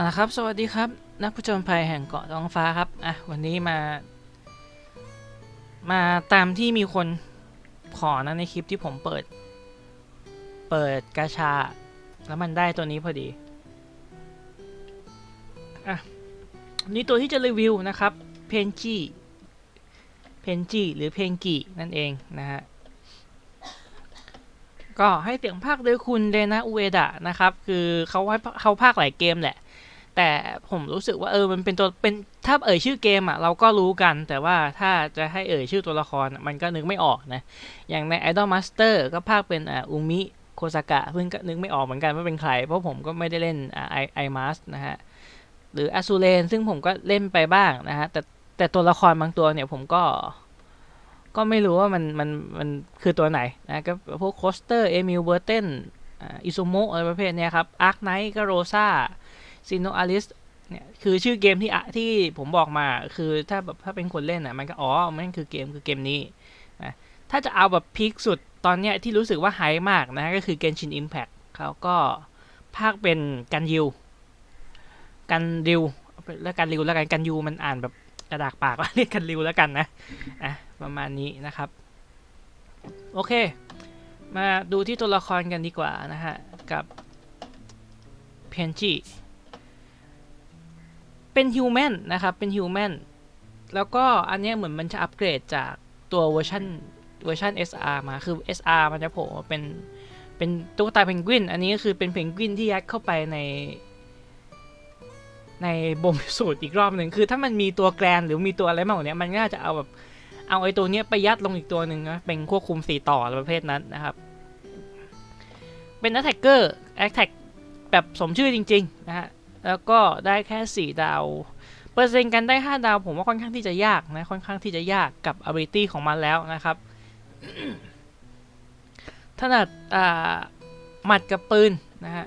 อ่าครับสวัสดีครับ นักผู้จญภัยแห่งเกาะท้องฟ้าครับอะวันนี้มา มาตามที่มีคนขอนะในคลิปที่ผมเปิด เปิดกาชา แล้วมันได้ตัวนี้พอดีอะนี่ตัวที่จะรีวิวนะครับเพนจีเพนจีหรือเพนกินั่นเองนะฮะก็ให้เสียงภาคโดยคุณเดนะอุเอดะนะครับ คือเขาให้เขาภาคหลายเกมแหละ แต่ผมรู้สึกว่าเออมันเป็นตัวเป็นถ้าเอ่ยชื่อเกมอะเราก็รู้กัน แต่ว่าถ้าจะให้เอ่ยชื่อตัวละครมันก็นึกไม่ออกนะ อย่างใน Idol Master ก็ภาคเป็นอ่าอุมิโคซากะเพิ่งก็นึกไม่ออกเหมือนกันว่าเป็นใคร เพราะผมก็ไม่ได้เล่นอ่าไอไอมาสนะฮะหรืออ z ูเ n นซึ่งผมก็เล่นไปบ้างนะฮะแต่แต่ตัวละครบางตัวเนี่ยผมก็ก็ไม่รู้ว่ามันมันมันคือตัวไหนนะก็พวกโคสเตอร์เอมิลเบอร์เทนอิซูโมะอะไรประเภทเนี้ยครับอาร์คไนท์ก็โรซา ซิโนอาริสเนี่ยคือชื่อเกมที่อะที่ผมบอกมาคือถ้าแบบถ้าเป็นคนเล่นอะมันก็อ๋อมันคือเกมคือเกมนี้นะถ้าจะเอาแบบพีคสุดตอนเนี้ยที่รู้สึกว่าไฮมากนะก็คือ Genshin Impact เขาก็ภาคเป็นกันยูกันริวแล้วกันริวแล้วกันกันยูมันอ่านแบบกระดากปากว่าเรียกกันริวแล้วกันนะอะประมาณนี้นะครับ โอเค มาดูที่ตัวละครกันดีกว่านะฮะกับเพนจิ เป็นฮิวแมนนะครับ เป็นฮิวแมนแล้วก็อันนี้เหมือนมันจะอัปเกรดจากตัวเวอร์ชันเวอร์ชัน SR มาคือ SR มันจะโผล่มาเป็นเป็นตุ๊กตาเพนกวิน อันนี้ก็คือเป็นเพนกวินที่ยัดเข้าไปใน ในบ่มสูตรอีกรอบหนึ่งคือถ้ามันมีตัวแกรนหรือมีตัวอะไรมากกว่านี้มันน่าจะเอาแบบเอาไอ้ตัวเนี้ยไปยัดลงอีกตัวหนึ่งนะเป็นควบคุมสี่ต่อประเภทนั้นนะครับ เป็น attacker attack แบบสมชื่อจริง ๆ นะฮะ แล้วก็ได้แค่ 4 ดาว เปอร์เซ็นต์กันได้ 5 ดาว ผมว่าค่อนข้างที่จะยากนะ ค่อนข้างที่จะยากกับ ability ของมันแล้วนะครับ ถนัดอ่าหมัดกับปืนนะฮะ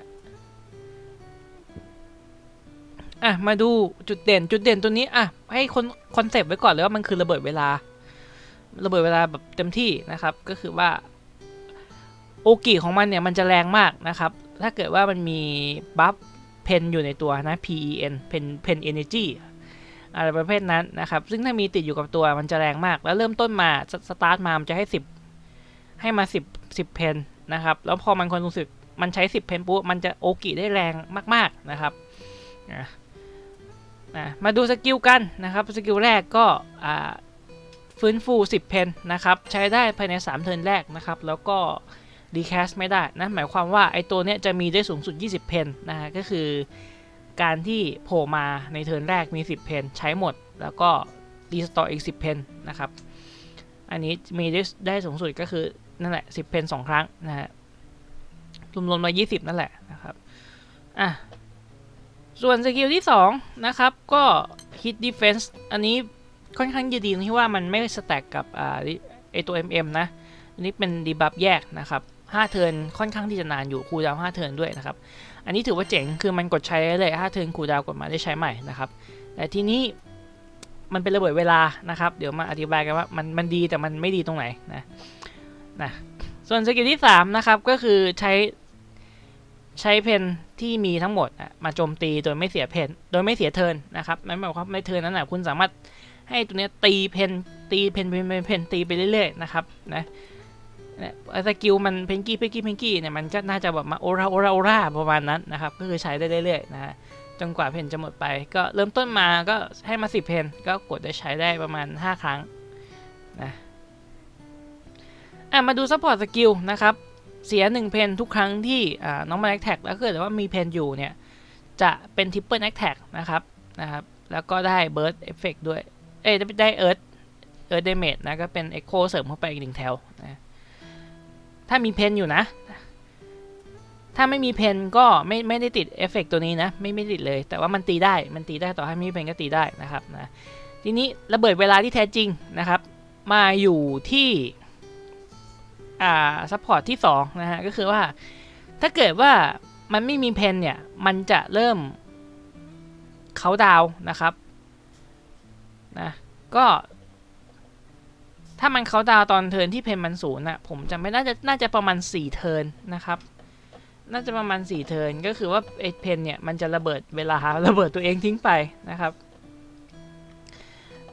อะมาดูจุดเด่นจุดเด่นตัวนี้อะให้คนคอนเซปต์ไว้ก่อนเลยว่ามันคือระเบิดเวลา ระเบิดเวลาแบบเต็มที่นะครับ ก็คือว่าโอกิของมันเนี่ยมันจะแรงมากนะครับ ถ้าเกิดว่ามันมีบัฟ เพนอยู่ในตัวนะ PEN เพนเพนเอเนจีอะไรประเภทนั้นนะครับ ซึ่งถ้ามีติดอยู่กับตัวมันจะแรงมาก แล้วเริ่มต้นมาสสตาร์ทมามันจะให้ 10 ให้มา 10 10 เพนนะครับ แล้วพอมันคนรู้สึกมันใช้ 10 เพนปุ๊บมันจะโอกิได้แรงมาก ๆนะครับนะมาดูสกิลกันนะครับสกิลแรกก็ฟื้นฟู 10 เพนนะครับ ใช้ได้ภายใน 3 เทิร์นแรกนะครับ แล้วก็ รีแคสไม่ได้นะหมายความว่าไอตัวเนี้ยจะมีได้สูงสุด 20 เพนนะฮะก็คือการที่โผล่มาในเทิร์นแรกมี 10 เพนใช้หมด แล้วก็รีสตอร์อีก 10 เพนนะครับ อันนี้มีได้ได้สูงสุดก็คือนั่นแหละ 10 เพน2 ครั้งนะฮะรวมๆมา 20 นั่นแหละนะครับอะส่วนสกิลที่ 2 นะครับก็ hit defense อันนี้ค่อนข้างจะดีตรงที่ว่ามันไม่สแต็กกับอ่าไอตัว MM นะอันนี้เป็นดีบัฟแยกนะครับ 5 เทิร์นค่อนข้างที่จะนานอยู่คูลดาวน์5เทิร์นด้วยนะครับ อันนี้ถือว่าเจ๋งคือมันกดใช้ได้เลย5เทิร์นคูลดาวน์กดมาได้ใช้ใหม่นะครับ แต่ทีนี้มันเป็นระเบิดเวลานะครับ เดี๋ยวมาอธิบายกันว่ามันมันดีแต่มันไม่ดีตรงไหนนะนะส่วนสกิลที่3นะครับก็คือใช้ใช้เพนที่มีทั้งหมดมาโจมตีโดยไม่เสียเพนโดยไม่เสียเทินนะครับมันหมายความว่าในเทินนั้นนะคุณสามารถให้ตัวนี้ตีเพนตีเพนเพนเพนเพนตีไปเรื่อยๆนะครับนะ เนี่ยสกิลมันเพนกี้เพนกี้เพนกี้เนี่ยมันก็น่าจะแบบมาโอราโอราโอราประมาณนั้นนะครับก็คือใช้ได้เรื่อยๆนะฮะจนกว่าเพนจะหมดไป ก็เริ่มต้นมาก็ให้มา 10 เพนก็กดได้ใช้ได้ประมาณ 5 ครั้งนะอะมาดูซัพพอร์ตสกิลนะครับเสีย 1 เพนทุกครั้งที่น้องมาแอคแท็กแล้วเกิดว่ามีเพนอยู่เนี่ยจะเป็นทริปเปิลแอคแท็กนะครับนะครับแล้วก็ได้เบิร์ดเอฟเฟกด้วย เอ้ยได้เอิร์ธเอิร์ธเดเมจนะก็เป็นเอ็กโคเสริมเข้าไปอีกหนึ่งแถวนะ ถ้ามีเพนอยู่นะ ถ้าไม่มีเพนก็ไม่ไม่ได้ติดเอฟเฟกตัวนี้นะ ไม่ไม่ติดเลย แต่ว่ามันตีได้ มันตีได้ต่อให้ไม่มีเพนก็ตีได้นะครับนะ ทีนี้ระเบิดเวลาที่แท้จริงนะครับ มาอยู่ที่ อ่าซัพพอร์ตที่2นะฮะ ก็คือว่า ถ้าเกิดว่ามันไม่มีเพนเนี่ย มันจะเริ่มเขาดาวนะครับ นะ ก็ ถ้ามันเขาดาวตอนเทินที่เพนมันศูนย์น่ะผมจำไม่น่าจะน่าจะประมาณ 4 เทินนะครับ น่าจะประมาณ 4 เทินก็คือว่าไอ้เพนเนี่ยมันจะระเบิดเวลาระเบิดตัวเองทิ้งไปนะครับ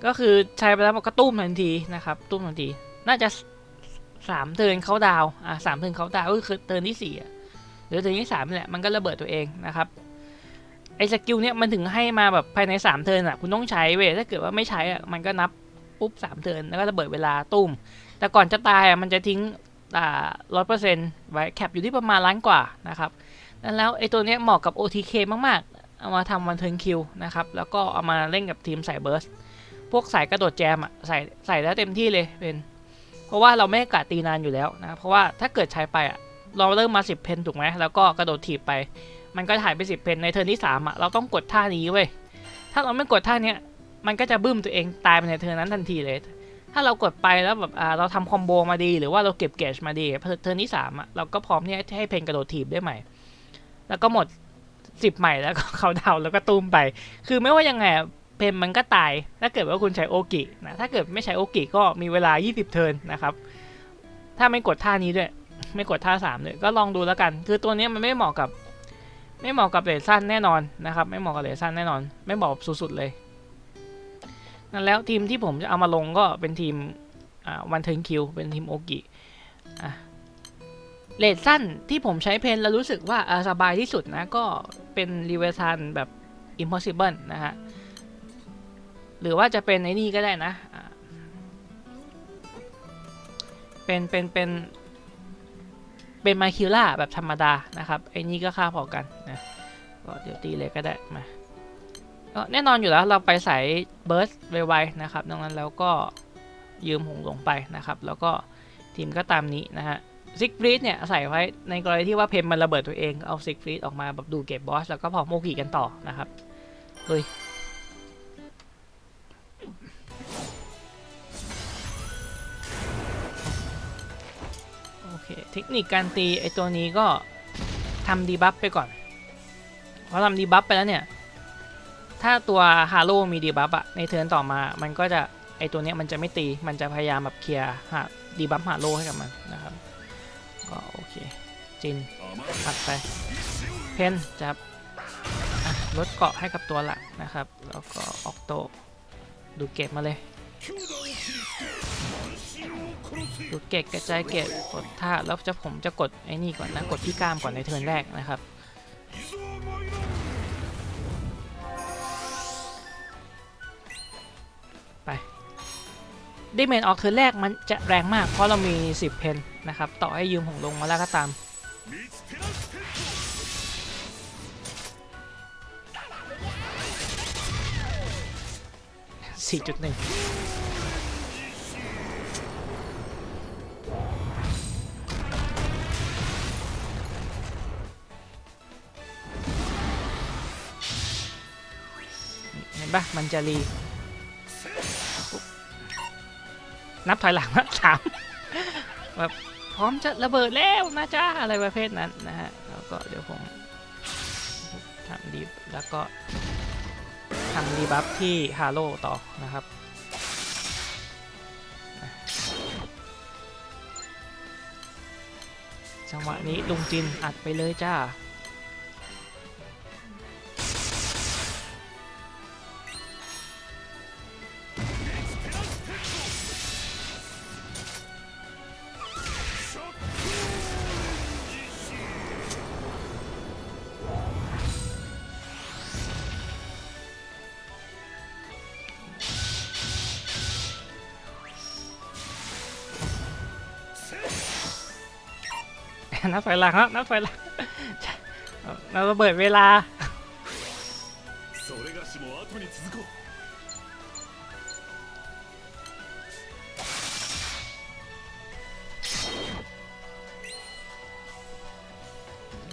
ก็คือใช้ไปแล้วมันก็ตุ้มทันทีนะครับ ตุ้มทันที น่าจะสามเทินเขาดาวอะสามเทินเขาดาวก็คือเทินที่สี่อะหรือเทินที่สามนี่แหละมันก็ระเบิดตัวเองนะครับไอ้สกิลเนี่ยมันถึงให้มาแบบภายในสามเทิร์นอะคุณต้องใช้เว้ยถ้าเกิดว่าไม่ใช้อะมันก็นับ ปุ๊บสามเทินแล้วก็ระเบิดเวลาตุ้ม แต่ก่อนจะตายอะมันจะทิ้งอ่าร้อยเปอร์เซ็นต์ไว้แคปอยู่ที่ประมาณล้านกว่านะครับนั่นแล้วไอ้ตัวเนี้ยเหมาะกับ OTK มากๆ เอามาทำวันเทิร์นคิวนะครับ แล้วก็เอามาเล่นกับทีมสายเบิร์สพวกสายกระโดดแจมอะใส่ใส่แล้วเต็มที่เลยเป็น เพราะว่าเราไม่กะตีนานอยู่แล้วนะ เพราะว่าถ้าเกิดใช้ไปอะเราเริ่มมา 10 เพนถูกไหมแล้วก็กระโดดถีบไป มันก็หายไป 10 เพนในเทิร์นที่3อะเราต้องกดท่านี้เว้ยถ้าเราไม่กดท่านี้ มันก็จะบึ้มตัวเองตายไปในเทิร์นนั้นทันทีเลย ถ้าเรากดไปแล้วแบบเราทำคอมโบมาดีหรือว่าเราเก็บเกจมาดีเทิร์นที่3อะเราก็พร้อมที่ให้เพนกระโดดถีบได้ใหม่ แล้วก็หมด10ใหม่แล้วก็เขาดาวแล้วก็ตุ้มไป คือไม่ว่ายังไงเพนมันก็ตายถ้าเกิดว่าคุณใช้โอกินะถ้าเกิดไม่ใช้โอกิก็มีเวลา 20 เทิร์นนะครับ ถ้าไม่กดท่านี้ด้วย ไม่กดท่า3ด้วยก็ลองดูแล้วกัน คือตัวนี้มันไม่เหมาะกับ ไม่เหมาะกับเลสั้นแน่นอนนะครับ ไม่เหมาะกับเลสั้นแน่นอน ไม่เหมาะสุดๆเลย นั่นแล้วทีมที่ผมจะเอามาลงก็เป็นทีมวันเทิร์นคิวเป็นทีมโอกิอะเลดสั้นที่ผมใช้เพนแล้วรู้สึกว่าสบายที่สุดนะก็เป็นรีเวซันแบบ impossible นะฮะ หรือว่าจะเป็นไอ้นี่ก็ได้นะเป็นเป็นเป็นเป็นมาคิล่าแบบธรรมดานะครับไอ้นี่ก็ค่าพอกันนะก็เดี๋ยวตีเลยก็ได้มา แน่นอนอยู่แล้วเราไปสายเบิร์สไวๆนะครับดังนั้นแล้วก็ยืมหงหลงไปนะครับ แล้วก็ทีมก็ตามนี้นะฮะซิกฟรีดเนี่ยใส่ไว้ในกรณีที่ว่าเพมมันระเบิดตัวเองเอาซิกฟรีดออกมาแบบดูเก็บบอสแล้วก็พอโมกิกันต่อนะครับเฮ้ยโอเคเทคนิคการตีไอตัวนี้ก็ทำดีบัฟไปก่อนพอทำดีบัฟไปแล้วเนี่ย ถ้าตัวฮาโลมีดีบัฟอะในเทิร์นต่อมามันก็จะไอตัวเนี้ยมันจะไม่ตีมันจะพยายามแบบเคลียร์หาดีบัฟฮาโลให้กับมันนะครับก็โอเคจินตัดไปเพนจับอะลดเกาะให้กับตัวหลักนะครับ แล้วก็ออกโตดูเก็บมาเลย ดูเกตกระจายเกตกดท่าแล้วจะผมจะกดไอ้นี่ก่อนนะ กดที่กล้ามก่อนในเทิร์นแรกนะครับ ดิเมนออกเทิร์นแรกมันจะแรงมากเพราะเรามี 10 เพนนะครับ ต่อให้ยืมหงลงมาแล้วก็ตาม 4.1เห็นปะมันจะรี นับถอยหลังนะสามแบบพร้อมจะระเบิดแล้วนะจ๊ะอะไรประเภทนั้นนะฮะแล้วก็เดี๋ยวผมทำดีแล้วก็ทำดีบัฟที่ฮาโลต่อนะครับจังหวะนี้ลุงจินอัดไปเลยจ้า นับถอยหลังแล้วนับถอยหลังเราระเบิดเวลา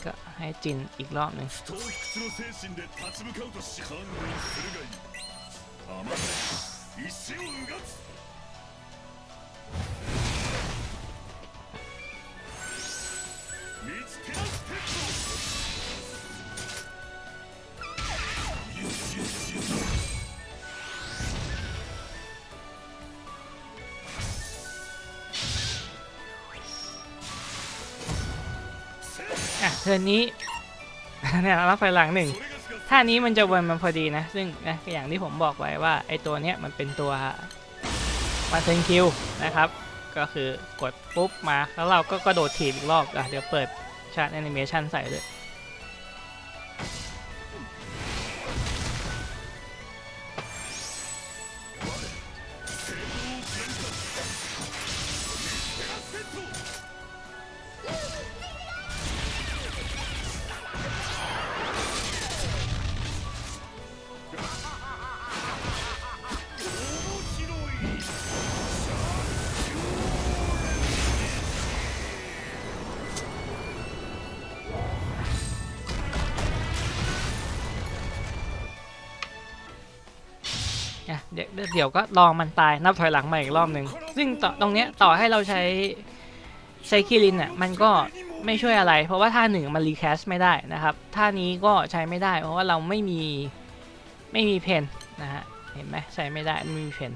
ก็ให้จินอีกรอบหนึ่ง ทิร์นนี้เนี่ยรับไฟหลังหนึ่งท่านี้มันจะวนมันพอดีนะ ซึ่งนะอย่างที่ผมบอกไว้ว่าไอตัวเนี้ยมันเป็นตัวมาเซนคิวนะครับ ก็คือกดปุ๊บมาแล้วเราก็กระโดดถีบอีกรอบอะเดี๋ยวเปิดชาร์ตแอนิเมชันใส่เลย เดี๋ยวเดี๋ยวก็ลองมันตายนับถอยหลังมาอีกรอบหนึ่งซึ่งตตรงเนี้ยต่อให้เราใช้ใช้คิรินอะมันก็ไม่ช่วยอะไร เพราะว่าท่าหนึ่งมันรีแคสไม่ได้นะครับท่านี้ก็ใช้ไม่ได้ เพราะว่าเราไม่มีไม่มีเพนนะฮะเห็นไหมใช้ไม่ได้ไม่มีเพน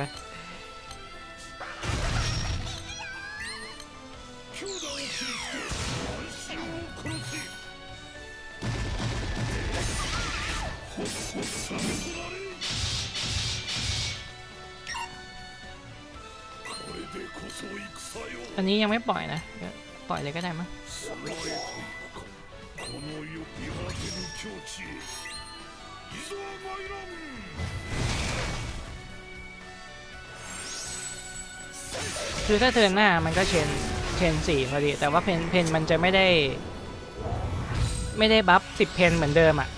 れこれでこそ戦よ อันนี้ยังไม่ปล่อยนะเดี๋ยวปล่อยเลยก็ได้มั้ง 備えといくかこの世見果てぬ境地へいざ参らん คือถ้าเทิร์นหน้ามันก็เชนเชนสี่พอดี แต่ว่าเพนเพนมันจะไม่ได้ ไม่ได้บัฟสิบเพนเหมือนเดิมอะ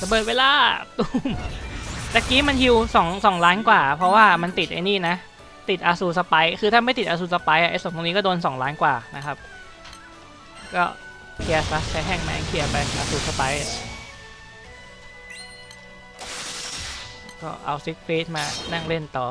ระเบิดเวลาตุ้มตะกี้มันฮิวสองสองล้านกว่า เพราะว่ามันติดไอ้นี่นะ ติดอาซูสไปคือถ้าไม่ติดอาซูสไปไอ้สองตรงนี้ก็โดน2ล้านกว่านะครับ ก็เคลียร์ซะใช้แห้งแมงเคลียร์ไปอาซูสไป ก็เอาซิกฟีดมานั่งเล่นต่อ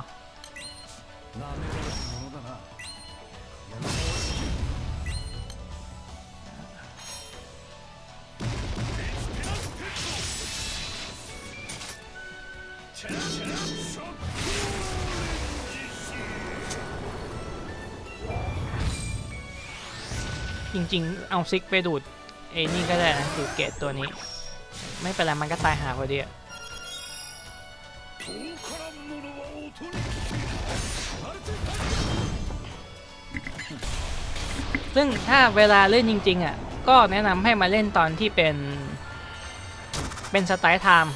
จริงๆ เอาซิกไปดูดไอ้นี่ก็ได้นะดูดเกตตัวนี้ ไม่เป็นไรมันก็ตายหาพอดีอะ ซึ่งถ้าเวลาเล่นจริง ๆอะก็แนะนำให้มาเล่นตอนที่เป็น เป็นสไตล์ไทม์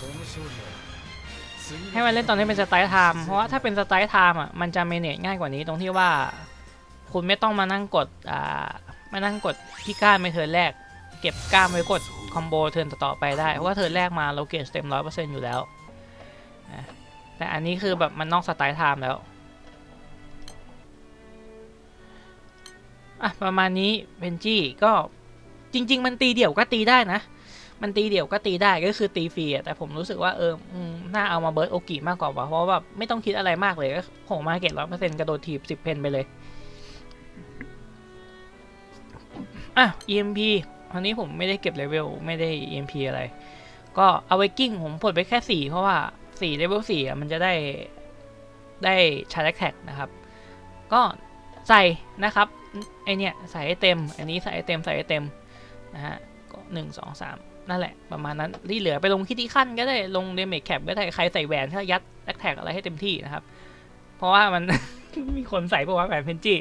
ให้มาเล่นตอนที่เป็นสไตล์ไทม์เพราะว่าถ้าเป็นสไตล์ไทม์อะมันจะเมเนจง่ายกว่านี้ตรงที่ว่า คุณไม่ต้องมานั่งกดอ่ามานั่งกดที่ก้านไปเทิร์นแรก เก็บก้านไว้กดคอมโบเทิร์นต่อๆไปได้ เพราะว่าเทิร์นแรกมาเราเกจเต็มร้อยเปอร์เซ็นต์อยู่แล้วนะ แต่อันนี้คือแบบมันนอกสไตล์ไทม์แล้ว อะ ประมาณนี้เพนจี้ก็จริง ๆ มันตีเดี่ยวก็ตีได้นะ มันตีเดี่ยวก็ตีได้ก็คือตีฟรีอะแต่ผมรู้สึกว่าเออน่าเอามาเบิร์ดโอกิมากกว่าเพราะว่าแบบไม่ต้องคิดอะไรมากเลยก็โผล่มาเก็ตร้อยเปอร์เซ็นต์กระโดดถีบสิบเพนไปเลย อะ EMP อันนี้ผมไม่ได้เก็บเลเวลไม่ได้ EMP อะไร ก็เอาไวกิ้งผมผลไปแค่สี่เพราะว่า สี่เลเวลสี่ะมันจะได้ได้ชาร์จแท็กนะครับ ก็ใส่นะครับไอเนี่ยใส่ให้เต็ม อันนี้ใส่ให้เต็มใส่ให้เต็มนะฮะก็หนึ่งสองสามนั่นแหละ ประมาณนั้นที่เหลือไปลงคิดที่ขั้นก็ได้ลงเดเมจแคปก็ได้ใครใส่แหวนถ้ายัดแท็กอะไรให้เต็มที่นะครับ เพราะว่ามัน มีคนใส่เพราะว่าแหวนเพนจี้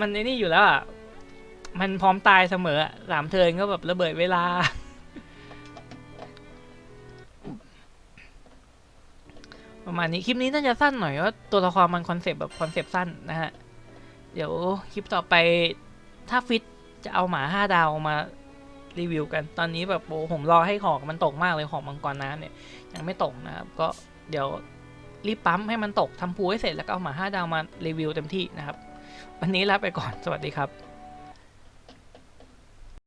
มันไอ้นี่อยู่แล้วอะมันพร้อมตายเสมอสามเทิร์นก็แบบระเบิดเวลา ประมาณนี้คลิปนี้น่าจะสั้นหน่อยว่าตัวละครมันคอนเซปต์แบบคอนเซปต์สั้นนะฮะ เดี๋ยวคลิปต่อไปถ้าฟิตจะเอาหมาห้าดาวมารีวิวกัน ตอนนี้แบบโอ้ผมรอให้ของมันตกมากเลยของมังกรน้ำเนี่ย ยังไม่ตกนะครับ ก็เดี๋ยวรีบปั๊มให้มันตกทำพูให้เสร็จแล้วก็เอาหมาห้าดาวมารีวิวเต็มที่นะครับ วันนี้ลาไปก่อนสวัสดีครับ